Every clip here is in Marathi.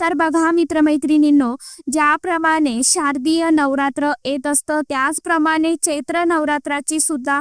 तर बघा मित्रमैत्रिणींनो ज्याप्रमाणे शारदीय नवरात्र येत असतं त्याचप्रमाणे चैत्र नवरात्राची सुद्धा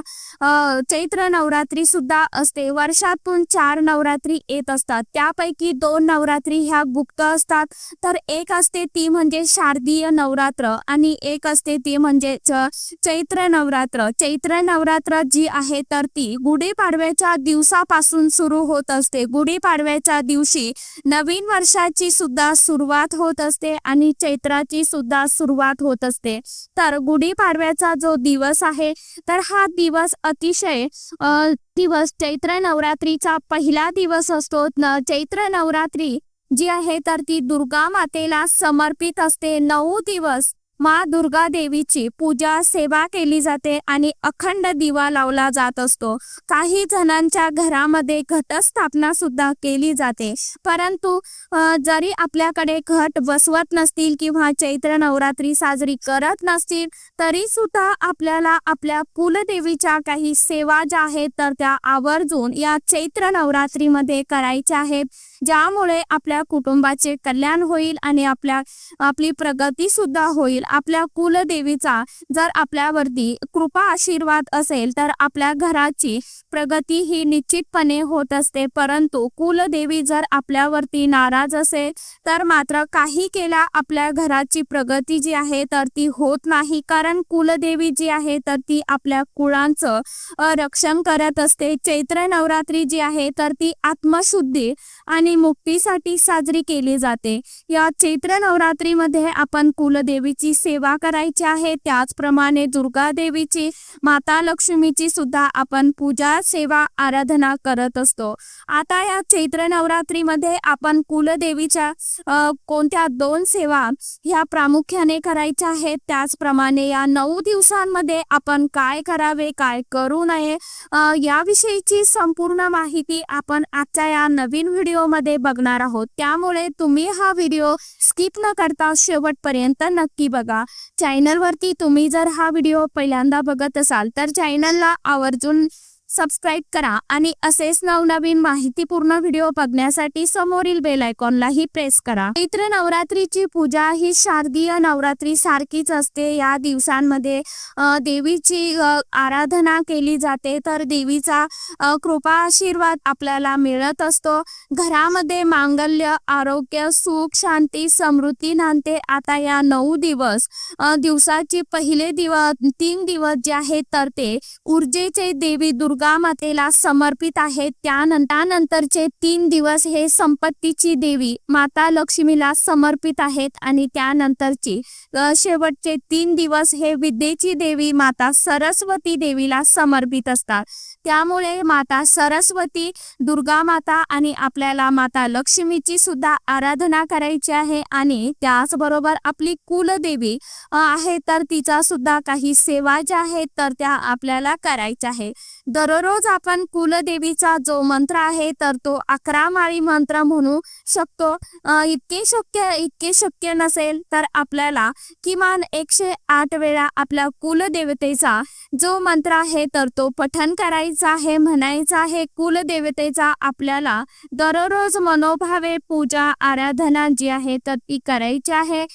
चैत्र नवरात्री सुद्धा असते. वर्षातून चार नवरात्री येत असतात. त्यापैकी दोन नवरात्री ह्या गुप्त असतात. तर एक असते ती म्हणजे शारदीय नवरात्र आणि एक असते ती म्हणजे चैत्र नवरात्र. चैत्र नवरात्र जी आहे तर ती गुढीपाडव्याच्या दिवसापासून सुरू होत असते. गुढीपाडव्याच्या दिवशी नवीन वर्षाची सुद्धा सुरुवात होत असते आणि चैत्राची सुद्धा सुरुवात होत असते. तर गुढीपाडव्याचा जो दिवस आहे तर हा दिवस अतिशय दिवस चैत्र नवरात्रीचा पहिला दिवस असतो. चैत्र नवरात्री जी आहे तर ती दुर्गा मातेला समर्पित असते. नऊ दिवस मा दुर्गा देवीची पूजा सेवा केली जाते आणि अखंड दिवा लावला जात असतो. काही जणांच्या घरामध्ये घटस्थापना सुद्धा केली जाते. परंतु जरी आपल्याकडे घट बसवत नसतील किंवा चैत्र नवरात्री साजरी करत नसतील तरी सुद्धा आपल्याला आपल्या कुलदेवीच्या काही सेवा ज्या आहेत तर त्या आवर्जून या चैत्र नवरात्रीमध्ये करायच्या आहेत. ज्यामुळे आपल्या कुटुंबाचे कल्याण होईल आणि आपल्या आपली प्रगती सुद्धा होईल. आपल्या कुलदेवीचा जर आपल्यावरती कृपा आशीर्वाद असेल तर आपल्या घराची प्रगती ही निश्चितपणे होत असते. परंतु कुलदेवी जर आपल्यावरती नाराज असेल तर मात्र काही केल्या आपल्या घराची प्रगती जी आहे तर ती होत नाही. कारण कुलदेवी जी आहे तर ती आपल्या कुळांचं रक्षण करत असते. चैत्र नवरात्री जी आहे तर ती आत्मशुद्धी आणि मुक्तीसाठी साजरी केली जाते. या चैत्र नवरात्रीमध्ये आपण कुलदेवीची सेवा करायची आहे. त्याचप्रमाणे दुर्गा देवीची माता लक्ष्मीची सुद्धा आपण पूजा सेवा आराधना करत असतो. आता या चैत्र नवरात्रीमध्ये आपण कुलदेवीच्या कोणत्या दोन सेवा ह्या प्रामुख्याने करायच्या आहेत? त्याचप्रमाणे या नऊ दिवसांमध्ये आपण काय करावे काय करू नये याविषयीची संपूर्ण माहिती आपण आजच्या या नवीन व्हिडिओमध्ये बघणार आहोत. त्यामुळे तुम्ही हा व्हिडिओ स्किप न करता शेवटपर्यंत नक्की बघा. चॅनलवरती तुम्ही जर हा व्हिडिओ पहिल्यांदा बघत असाल तर चॅनलला आवर्जून सबस्क्राईब करा आणि असेच नवनवीन माहितीपूर्ण व्हिडिओ बघण्यासाठी समोरील बेल आयकॉनलाही प्रेस करा. चैत्र नवरात्रीची पूजा ही शारदीय नवरात्री सारखीच असते. या दिवसांमध्ये देवीची आराधना केली जाते. तर देवीचा कृपा आशीर्वाद आपल्याला मिळत असतो. घरामध्ये मांगल्य आरोग्य सुख शांती समृद्धी नांदते. आता या नऊ दिवस दिवसाचे पहिले दिवस तीन दिवस जे आहेत तर ते ऊर्जेचे देवी दुर्गा दुर्गा मातेला समर्पित आहेत त्यानंतरचे तीन दिवस हे संपत्तीची देवी माता लक्ष्मीला समर्पित आहेत आणि त्यानंतरची शेवटचे तीन दिवस हे विद्येची देवी माता सरस्वती देवीला समर्पित असतात. त्यामुळे माता सरस्वती दुर्गा माता आणि आपल्याला माता लक्ष्मीची सुद्धा आराधना करायची आहे आणि त्याचबरोबर आपली कुलदेवी आहे तर तिचा सुद्धा काही सेवा ज्या आहेत तर त्या आपल्याला करायच्या आहे. दररोज आपण कुलदेवीचा जो मंत्र आहे तर तो अकरा माळी मंत्र म्हणू शकतो. इतके शक्य इतके शक्य नसेल तर आपल्याला किमान एकशे आठ वेळा आपल्या कुलदेवतेचा जो मंत्र आहे तर तो पठन करायचा आहे म्हणायचा आहे. कुलदेवतेचा आपल्याला दररोज मनोभावे पूजा आराधना जी आहे तर ती करायची आहे.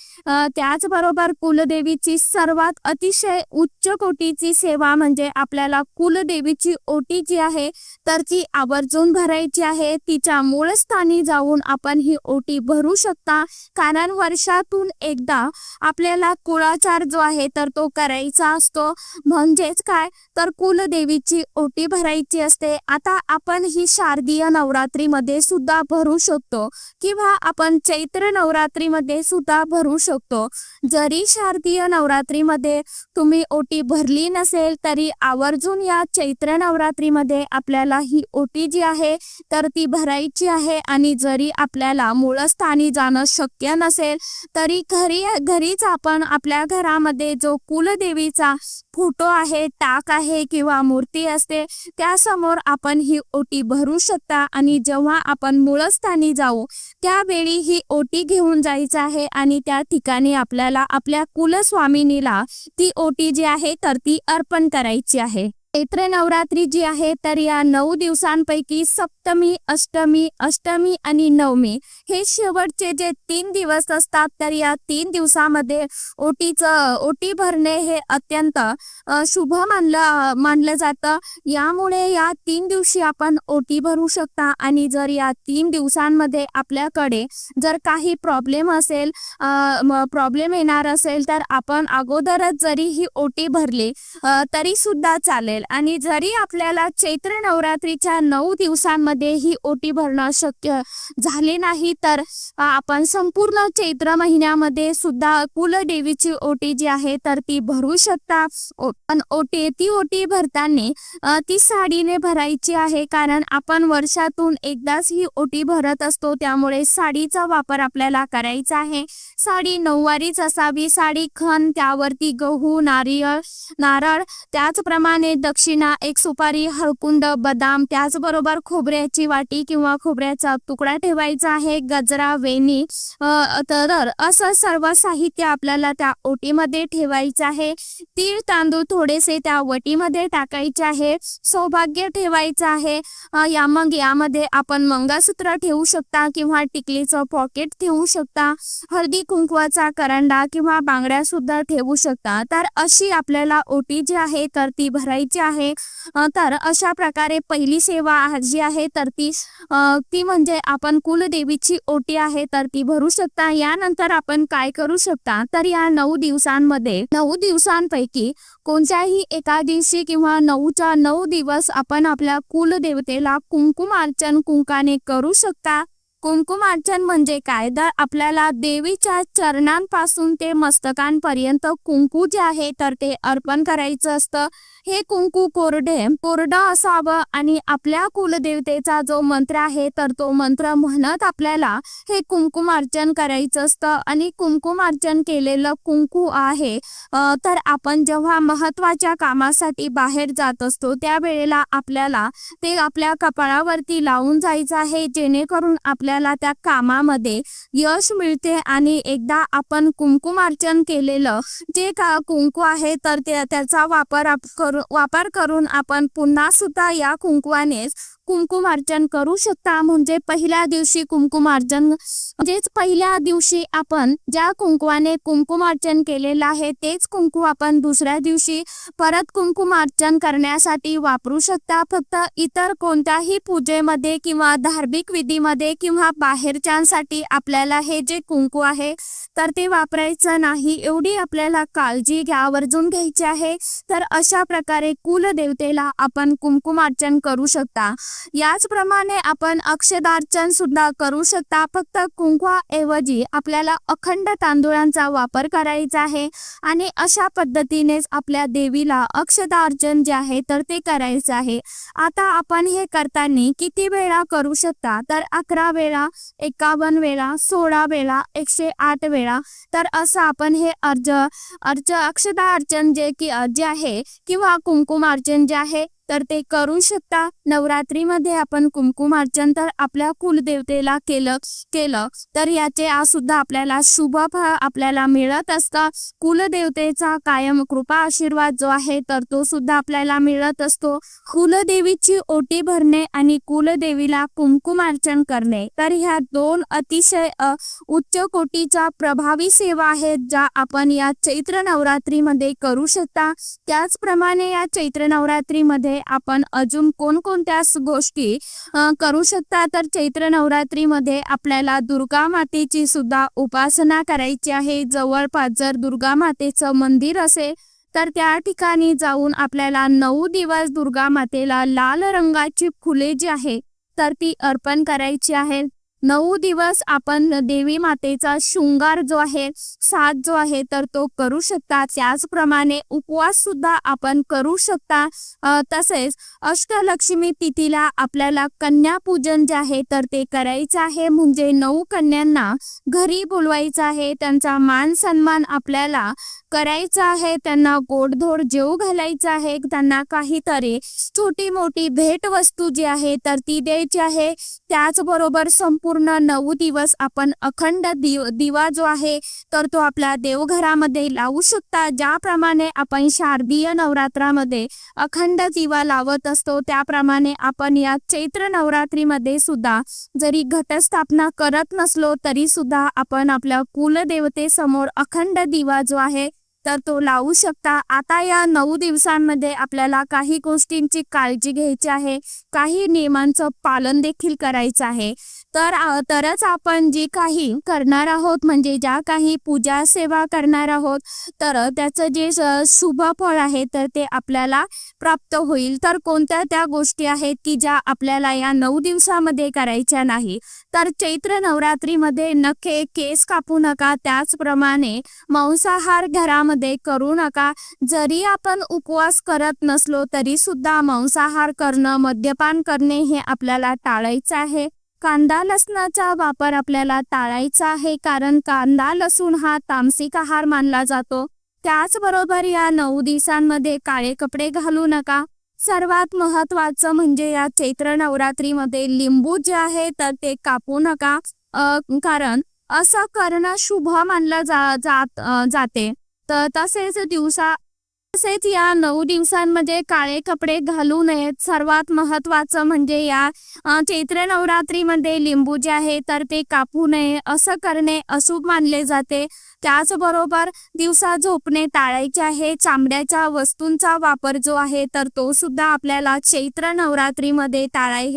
त्याचबरोबर कुलदेवीची सर्वात अतिशय उच्च कोटीची सेवा म्हणजे आपल्याला कुलदेवीची ओटी जी आहे तर ती आवर्जून भरायची आहे. तिच्या मूळ स्थानी जाऊन आपण ही ओटी भरू शकता. कारण वर्षातून एकदा आपल्याला कुळाचार जो आहे तर तो करायचा असतो. म्हणजेच काय? तर कुलदेवीची ओटी भरायची असते. आता आपण ही शारदीय नवरात्रीमध्ये सुद्धा भरू शकतो. किंवा आपण चैत्र नवरात्रीमध्ये सुद्धा भरू शकतो. जरी शारदीय नवरात्रीमध्ये तुम्ही ओटी भरली नसेल तरी आवर्जून या चैत्र नवरात्रीमध्ये आपल्याला ही ओटी जी आहे तर ती भरायची आहे आणि जरी आपल्याला मूळस्थानी जाणं शक्य नसेल तरी घरी घरीच आपण आपल्या घरामध्ये जो कुलदेवीचा फोटो आहे टाक आहे किंवा मूर्ती असते त्यासमोर आपण ही ओटी भरू शकता आणि जेव्हा आपण मूळस्थानी जाऊ त्यावेळी ही ओटी घेऊन जायचं आहे आणि त्या ठिकाणी आपल्याला आपल्या कुलस्वामिनीला ती ओटी जी आहे तर ती अर्पण करायची आहे. चैत्र नवरात्री जी आहे तर या नऊ दिवसांपैकी सप्तमी अष्टमी अष्टमी आणि नवमी हे शेवटचे जे तीन दिवस असतात तर या तीन दिवसामध्ये ओटीचं ओटी भरणे हे अत्यंत शुभ मानलं मानलं जातं. यामुळे या तीन दिवशी आपण ओटी भरू शकता आणि जर या तीन दिवसांमध्ये आपल्याकडे जर काही प्रॉब्लेम असेल प्रॉब्लेम येणार असेल तर आपण अगोदरच जरी ही ओटी भरली तरी सुद्धा चालेल. आणि जरी आपल्याला चैत्र नवरात्रीच्या नऊ दिवसांमध्ये ही ओटी भरणं शक्य झाले नाही तर आपण संपूर्ण चैत्र महिन्यामध्ये सुद्धा कुलदेवीची ओटी जी आहे तर ती भरू शकता. पण ओटी ती ओटी भरताना ती साडीने भरायची आहे कारण आपण वर्षातून एकदाच ही ओटी भरत असतो त्यामुळे साडीचा वापर आपल्याला करायचा आहे. साडी नऊवारीच असावी साडी खण त्यावरती गहू नारियल नारळ त्याचप्रमाणे दक्षिणा एक सुपारी हळकुंद बदाम त्याचबरोबर खोबऱ्याची वाटी किंवा खोबऱ्याचा तुकडा ठेवायचा आहे गजरा वेणी तर असं सर्व साहित्य आपल्याला त्या ओटीमध्ये ठेवायचं आहे. तीळ तांदूळ थोडेसे त्या वटीमध्ये टाकायचे आहे. सौभाग्य ठेवायचं आहे. या मग यामध्ये आपण मंगळसूत्र ठेवू शकता किंवा टिकलीचं पॉकेट ठेवू शकता. हळदी कुंकवाचा करंडा किंवा बांगड्या सुद्धा ठेवू शकता. तर अशी आपल्याला ओटी जी आहे तर ती भरायची आहे. तर अशा प्रकारे पहिली सेवा जी आहे तर ती ती म्हणजे आपण कुलदेवीची ओटी आहे तर ती भरू शकता. यानंतर आपण काय करू शकता? तर या नऊ दिवसांमध्ये नऊ दिवसांपैकी कोणत्याही एका दिवशी किंवा नऊच्या नऊ दिवस आपण आपल्या कुलदेवतेला कुंकुमार्चन कुंकाने करू शकता. कुंकुमार्चन म्हणजे काय? तर आपल्याला देवीच्या चरणांपासून ते मस्तकांपर्यंत कुंकू जे आहे तर ते अर्पण करायचं असतं. हे कुंकू कोरडे कोरडं असावं आणि आपल्या कुलदेवतेचा जो मंत्र आहे तर तो मंत्र म्हणत आपल्याला हे कुंकुमार्चन करायचं असतं. आणि कुंकुमार्चन केलेलं कुंकू आहे तर आपण जेव्हा महत्त्वाच्या कामासाठी बाहेर जात असतो त्यावेळेला आपल्याला ते आपल्या कपाळावरती लावून जायचं आहे जेणेकरून आपल्या आपल्याला त्या कामामध्ये यश मिळते आणि एकदा आपण कुंकुमार्चन केलेलं जे का कुंकू आहे तर त्याचा वापर आप करू वापर करून आपण पुन्हा सुद्धा या कुंकवानेच कुंकुमार्चन करू शकता. म्हणजे पहिल्या दिवशी कुंकुमार्चन म्हणजेच पहिल्या दिवशी आपण ज्या कुंकवाने कुंकुमार्चन केलेलं आहे तेच कुंकू आपण दुसऱ्या दिवशी परत कुंकुमार्चन करण्यासाठी वापरू शकता. फक्त इतर कोणत्याही पूजेमध्ये किंवा धार्मिक विधीमध्ये किंवा बाहेरच्यांसाठी आपल्याला हे जे कुंकू आहे तर ते वापरायचं नाही. एवढी आपल्याला काळजी घ्या आवर्जून घ्यायची आहे. तर अशा प्रकारे कुलदेवतेला आपण कुंकुमार्चन करू शकता. याचप्रमाणे आपण अक्षदार्चन सुद्धा करू शकता. फक्त कुंकवाऐवजी आपल्याला अखंड तांदूळांचा वापर करायचा आहे आणि अशा पद्धतीनेच आपल्या देवीला अक्षदार्चन जे आहे तर ते करायचं आहे. आता आपण हे करताना किती वेळा करू शकता? तर अकरा वेळा एकावन्न वेळा सोळा वेळा एकशे आठ वेळा. तर असं आपण हे अर्ज अर्ज अक्षता अर्चन जे की जे आहे किंवा कुंकुमार्चन जे आहे तर ते करू शकता. नवरात्रीमध्ये आपण कुंकुमार्चन तर आपल्या कुलदेवतेला केलं केलं. तर याचे आज सुद्धा आपल्याला शुभ फळ आपल्याला मिळत असतं. कुलदेवतेचा कायम कृपा आशीर्वाद जो आहे तर तो सुद्धा आपल्याला मिळत असतो. कुलदेवीची ओटी भरणे आणि कुलदेवीला कुंकुमार्चन करणे. तर ह्या दोन अतिशय उच्च कोटीच्या प्रभावी सेवा आहेत ज्या आपण या चैत्र नवरात्रीमध्ये करू शकता. त्याचप्रमाणे या चैत्र नवरात्रीमध्ये आपण अजून कोणकोणत्या गोष्टी करू शकता? तर चैत्र नवरात्रीमध्ये आपल्याला दुर्गा मातेची सुद्धा उपासना करायची आहे. जवळपास जर दुर्गा मातेचं मंदिर असेल तर त्या ठिकाणी जाऊन आपल्याला नऊ दिवस दुर्गा मातेला लाल रंगाची फुले जी आहे तर ती अर्पण करायची आहे. नऊ दिवस आपण देवी मातेचा शृंगार जो आहे साथ जो आहे तर तो करू शकता. त्याचप्रमाणे उपवास सुद्धा आपण करू शकता. तसेच अष्टलक्ष्मी तिथीला आपल्याला कन्या पूजन जे आहे तर ते करायचं आहे. म्हणजे नऊ कन्यांना घरी बोलवायचं आहे. त्यांचा मान सन्मान आपल्याला करायचं आहे त्यांना गोडधोड जेव घालायचं आहे त्यांना काहीतरी छोटी मोठी भेटवस्तू जी आहे तर ती द्यायची आहे. त्याचबरोबर संपूर्ण नऊ दिवस आपण अखंड दिव दिवा जो आहे तर तो आपल्या देवघरामध्ये लावू शकता. ज्याप्रमाणे आपण शारदीय नवरात्रामध्ये अखंड दिवा लावत असतो त्याप्रमाणे आपण या चैत्र नवरात्रीमध्ये सुद्धा जरी घटस्थापना करत नसलो तरी सुद्धा आपण आपल्या कुलदेवतेसमोर अखंड दिवा जो आहे तर तो लावू शकता. आता या नऊ दिवसांमध्ये आपल्याला काही गोष्टींची काळजी घ्यायची आहे. काही नियमांचं पालन देखील करायचं आहे. तर तरच आपण जे काही करणार आहोत म्हणजे ज्या काही पूजा सेवा करणार आहोत तर त्याचं जे शुभ फळ आहे तर ते आपल्याला प्राप्त होईल. तर कोणत्या त्या गोष्टी आहेत की ज्या आपल्याला या नऊ दिवसामध्ये करायच्या नाही? तर चैत्र नवरात्रीमध्ये नखे केस कापू नका. त्याचप्रमाणे मांसाहार घरामध्ये करू नका. जरी आपण उपवास करत नसलो तरी सुद्धा मांसाहार करणं मद्यपान करणे हे आपल्याला टाळायचं आहे. कांदा लसणाचा वापर आपल्याला टाळायचा आहे कारण कांदा लसूण हा तामसिक आहार मानला जातो. त्याचबरोबर या नऊ दिवसांमध्ये काळे कपडे घालू नका. सर्वात महत्वाचं म्हणजे या चैत्र नवरात्रीमध्ये लिंबू जे आहे तर ते कापू नका. कारण असं करणं शुभ मानलं जा जात जाते. तर तसेच दिवसा तसेच या नऊ दिवसांमध्ये काळे कपडे घालू नयेत. सर्वात महत्वाचं म्हणजे या चैत्र नवरात्रीमध्ये लिंबू जे आहे तर ते कापू नये असं करणे अशुभ मानले जाते. त्याचबरोबर दिवसा झोपणे टाळायचे आहे. चामड्याच्या वस्तूंचा वापर जो आहे तर तो सुद्धा आपल्याला चैत्र नवरात्रीमध्ये टाळाय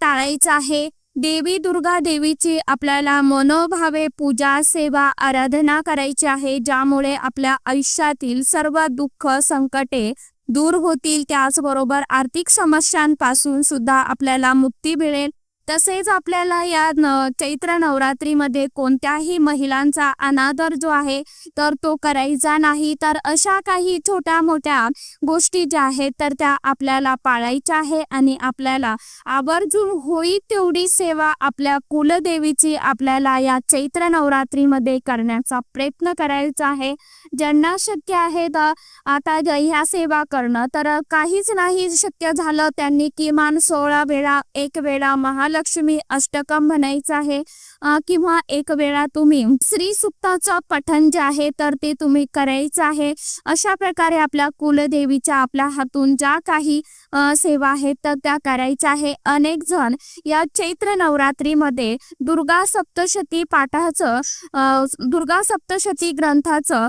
टाळायचा आहे. देवी दुर्गा देवीची आपल्याला मनोभावे पूजा सेवा आराधना करायची आहे ज्यामुळे आपल्या आयुष्यातील सर्व दुःख संकटे दूर होतील. त्याचबरोबर आर्थिक समस्यांपासून सुद्धा आपल्याला मुक्ती मिळेल. तसेच आपल्याला या न चैत्र नवरात्रीमध्ये कोणत्याही महिलांचा अनादर जो आहे तर तो करायचा नाही. तर अशा काही छोट्या मोठ्या गोष्टी ज्या आहेत तर त्या आपल्याला पाळायच्या आहे आणि आपल्याला आवर्जून होई तेवढी सेवा आपल्या कुलदेवीची आपल्याला या चैत्र नवरात्रीमध्ये करण्याचा प्रयत्न करायचा आहे. ज्यांना शक्य आहे तर आता ह्या सेवा करणं तर काहीच नाही शक्य झालं त्यांनी किमान सोळा वेळा एक वेळा महालक्ष्मी लक्ष्मी अष्टकम म्हणायचं आहे. किंवा एक वेळा तुम्ही श्री सुक्ताचं पठण जे आहे तर ते तुम्ही करायचं आहे. अशा प्रकारे आपल्या कुलदेवीच्या आपल्या हातून ज्या काही सेवा आहेत तर त्या करायच्या आहे. अनेक जण या चैत्र नवरात्रीमध्ये दुर्गा सप्तशती पाठाचं दुर्गा सप्तशती ग्रंथाचं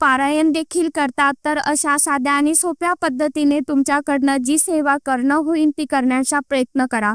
पारायण देखील करतात. तर अशा साध्या आणि सोप्या पद्धतीने तुमच्याकडनं जी सेवा करणं होईल ती करण्याचा प्रयत्न करा.